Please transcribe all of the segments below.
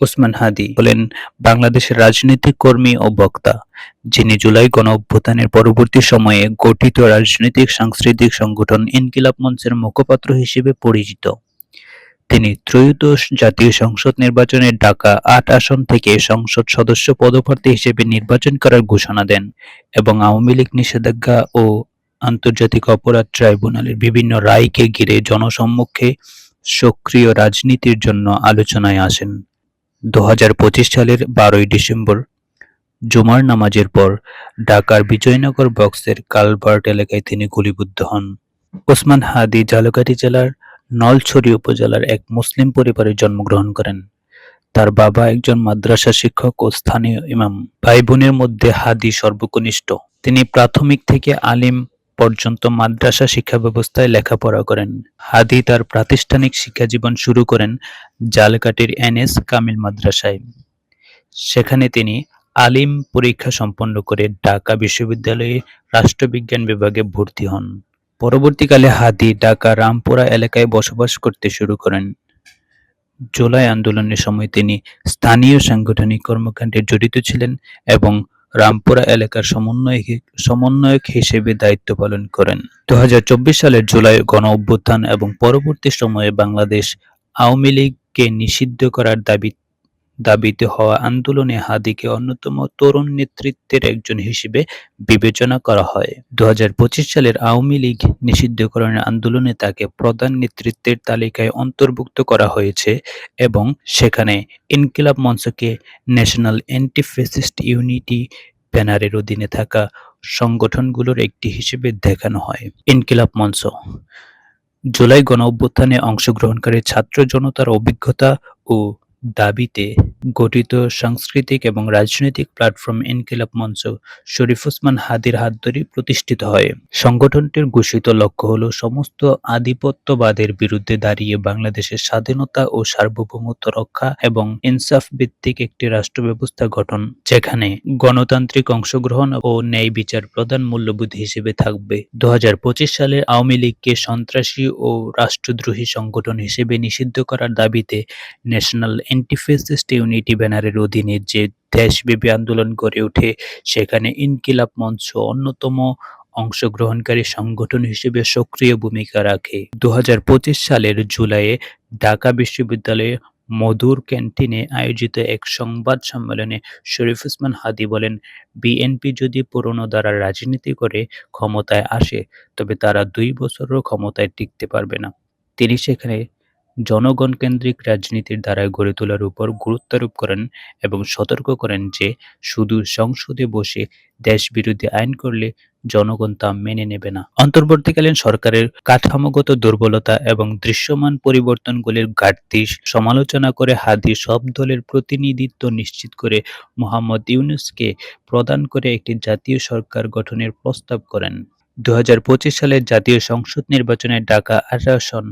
ওসমান হাদি হলেন বাংলাদেশের রাজনৈতিক কর্মী ও বক্তা, যিনি জুলাই গণ অভ্যুত্থানের পরবর্তী সময়ে গঠিত রাজনৈতিক সাংস্কৃতিক সংগঠন ইনকিলাব মঞ্চের মুখপাত্র হিসেবে পরিচিত। তিনি ত্রয়োদশ জাতীয় সংসদ নির্বাচনে ঢাকা আট আসন থেকে সংসদ সদস্য পদপ্রার্থী হিসেবে নির্বাচন করার ঘোষণা দেন এবং আওয়ামী লীগ নিষেধাজ্ঞা ও আন্তর্জাতিক অপরাধ ট্রাইব্যুনালের বিভিন্ন রায়কে ঘিরে জনসম্মুখে সক্রিয় রাজনীতির জন্য আলোচনায় আসেন। দুহাজার পঁচিশ সালের বারোই ডিসেম্বর, জুমার নামাজের পর ঢাকার বিজয়নগর বক্সের কালভার্ট এলাকায় তিনি গুলিবিদ্ধ হন। ওসমান হাদি ঝালকাঠি জেলার নলছড়ি উপজেলার এক মুসলিম পরিবারে জন্মগ্রহণ করেন। তার বাবা একজন মাদ্রাসা শিক্ষক ও স্থানীয় ইমাম। ভাই বোনের মধ্যে হাদি সর্বকনিষ্ঠ। তিনি প্রাথমিক থেকে আলিম পর্যন্ত মাদ্রাসা শিক্ষা ব্যবস্থায় লেখাপড়া করেন। হাদি তার প্রাতিষ্ঠানিক শিক্ষাজীবন শুরু করেন জালকাটির এনএস কামিল মাদ্রাসায়। সেখানে তিনি আলিম পরীক্ষা সম্পন্ন করে ঢাকা বিশ্ববিদ্যালয়ে রাষ্ট্রবিজ্ঞান বিভাগে ভর্তি হন। পরবর্তীকালে হাদি ঢাকা রামপুরা এলাকায় বসবাস করতে শুরু করেন। জুলাই আন্দোলনের সময় তিনি স্থানীয় সাংগঠনিক কর্মকাণ্ডে জড়িত ছিলেন এবং রামপুরা এলাকার সমন্বয়ক সমন্বয়ক হিসেবে দায়িত্ব পালন করেন। দুহাজার চব্বিশ সালের জুলাই গণ অভ্যুত্থান এবং পরবর্তী সময়ে বাংলাদেশ আওয়ামী লীগকে নিষিদ্ধ করার দাবি দাবিতে হওয়া আন্দোলনে হাদিকে অন্যতম তরুণ নেতৃত্বের একজন হিসেবে বিবেচনা করা হয়। দু হাজার পঁচিশ সালের আওয়ামী লীগ নিষিদ্ধকরণের আন্দোলনে তাকে প্রধান নেতৃত্বের তালিকায় অন্তর্ভুক্ত করা হয়েছে এবং সেখানে ইনকিলাব মঞ্চকে ন্যাশনাল অ্যান্টি ফ্যাসিস্ট ইউনিটি ব্যানারের অধীনে থাকা সংগঠনগুলোর একটি হিসেবে দেখানো হয়। ইনকিলাব মঞ্চ জুলাই গণ অভ্যুত্থানে অংশগ্রহণকারী ছাত্র জনতার অভিজ্ঞতা ও দাবিতে গঠিত সাংস্কৃতিক এবং রাজনৈতিক প্ল্যাটফর্ম ইনকিলাব মঞ্চ শরীফ ওসমান হাদির হাত ধরে প্রতিষ্ঠিত হয়। সংগঠনটির ঘোষিত লক্ষ্য হল সমস্ত আধিপত্যবাদের বিরুদ্ধে দাঁড়িয়ে বাংলাদেশের স্বাধীনতা ও সার্বভৌমত্ব রক্ষা এবং ইনসাফ ভিত্তিক একটি রাষ্ট্র ব্যবস্থা গঠন, যেখানে গণতান্ত্রিক অংশগ্রহণ ও ন্যায় বিচার প্রধান মূল্যবোধ হিসেবে থাকবে। দু হাজার পঁচিশ সালে আওয়ামী লীগকে সন্ত্রাসী ও রাষ্ট্রদ্রোহী সংগঠন হিসেবে নিষিদ্ধ করার দাবিতে ন্যাশনাল অ্যান্টি-ফ্যাসিস্ট ইউনিটি ব্যানারের অধীনে যে দেশব্যাপী আন্দোলন গড়ে ওঠে, সেখানে ইনকিলাব মঞ্চ অন্যতম অংশগ্রহণকারী সংগঠন হিসেবে সক্রিয় ভূমিকা রাখে। দুহাজার পঁচিশ সালের জুলাইয়ে ঢাকা বিশ্ববিদ্যালয়ে মধুর ক্যান্টিনে আয়োজিত এক সংবাদ সম্মেলনে শরীফ ওসমান হাদি বলেন, বিএনপি যদি পুরনো দ্বারা রাজনীতি করে ক্ষমতায় আসে, তবে তারা দুই বছরও ক্ষমতায় টিকতে পারবে না। তিনি সেখানে জনগণকেন্দ্রিক রাজনীতির ধারায় গড়ে তোলার উপর গুরুত্বারোপ করেন এবং সতর্ক করেন যে, শুধু সংসদে বসে দেশ বিরোধী আইন করলে জনগণ তা মেনে নেবে না। অন্তর্বর্তীকালীন সরকারের কাঠামোগত দুর্বলতা এবং দৃশ্যমান পরিবর্তনগুলির ঘাটতি সমালোচনা করে হাদি সব দলের প্রতিনিধিত্ব নিশ্চিত করে মোহাম্মদ ইউনুসকে প্রদান করে একটি জাতীয় সরকার গঠনের প্রস্তাব করেন। দু হাজার পঁচিশ সালের জাতীয় সংসদ নির্বাচনে ঢাকা আট আসন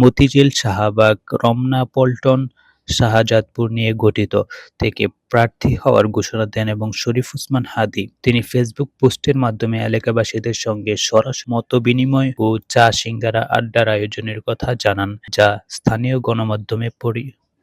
মতিঝিল শাহবাগ রমনা পল্টন শাহজাদপুর নিয়ে গঠিত। থেকে প্রার্থী হওয়ার ঘোষণা দেন এবং শরীফ উসমান হাদি। তিনি ফেসবুক পোস্টের মাধ্যমে এলাকাবাসীদের সঙ্গে সরাসরি মত বিনিময় ও চা সিঙ্গারা আড্ডার আয়োজনের কথা জানান, যা স্থানীয় গণমাধ্যমে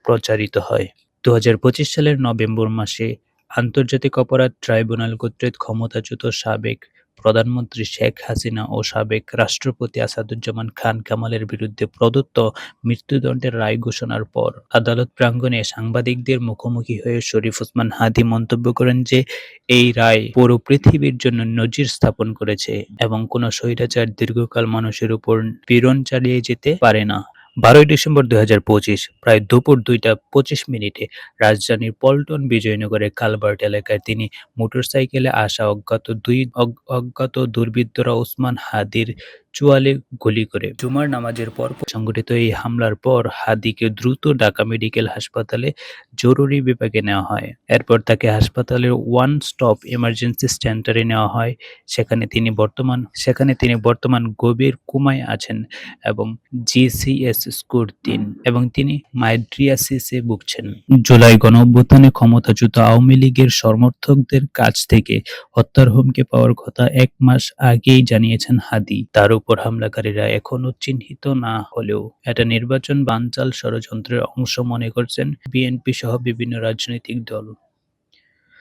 প্রচারিত হয়। দুহাজার পঁচিশ সালের নভেম্বর মাসে আন্তর্জাতিক অপরাধ ট্রাইব্যুনাল কর্তৃক ক্ষমতাচ্যুত সাবেক প্রধানমন্ত্রী শেখ হাসিনা ও সাবেক রাষ্ট্রপতি আসাদুজ্জামান খান কামালের বিরুদ্ধে প্রদত্ত মৃত্যুদণ্ডের রায় ঘোষণার পর আদালত প্রাঙ্গণে সাংবাদিকদের মুখোমুখি হয়ে শরীফ ওসমান হাদি মন্তব্য করেন যে, এই রায় পুরো পৃথিবীর জন্য নজির স্থাপন করেছে এবং কোনো স্বৈরাচার দীর্ঘকাল মানুষের উপর পীড়ন চালিয়ে যেতে পারে না। বারোই ডিসেম্বর দুই হাজার পঁচিশ, প্রায় দুপুর দুইটা পঁচিশ মিনিটে রাজধানীর পল্টন বিজয়নগরের কালবার্ট এলাকায় তিনি মোটরসাইকেলে আসা অজ্ঞাত দুই অজ্ঞাত দুর্বৃত্তরা ওসমান হাদির চুয়ালে গুলি করে। জুমার নামাজের পর সংঘটিত এই হামলার পর হাদিকে দ্রুত ঢাকা মেডিকেল হাসপাতালে জরুরি বিভাগে নেওয়া হয়। এরপর তাকে হাসপাতালের ওয়ান স্টপ ইমার্জেন্সি সেন্টারে নেওয়া হয়। সেখানে তিনি বর্তমান, সেখানে তিনি বর্তমান গভীর কুমায় আছেন এবং জিসিএস স্কোর তিন এবং তিনি মাইড্রিয়াসিসে ভুগছেন। জুলাই গণ অভ্যুত্থানে ক্ষমতাচ্যুত আওয়ামী লীগের সমর্থকদের কাছ থেকে হত্যার হুমকি পাওয়ার কথা এক মাস আগেই জানিয়েছেন হাদি। তার উপর হামলাকারীরা এখনও চিহ্নিত না হলেও এটা নির্বাচন বানচাল ষড়যন্ত্রের অংশ মনে করছেন বিএনপি সহ বিভিন্ন রাজনৈতিক দল।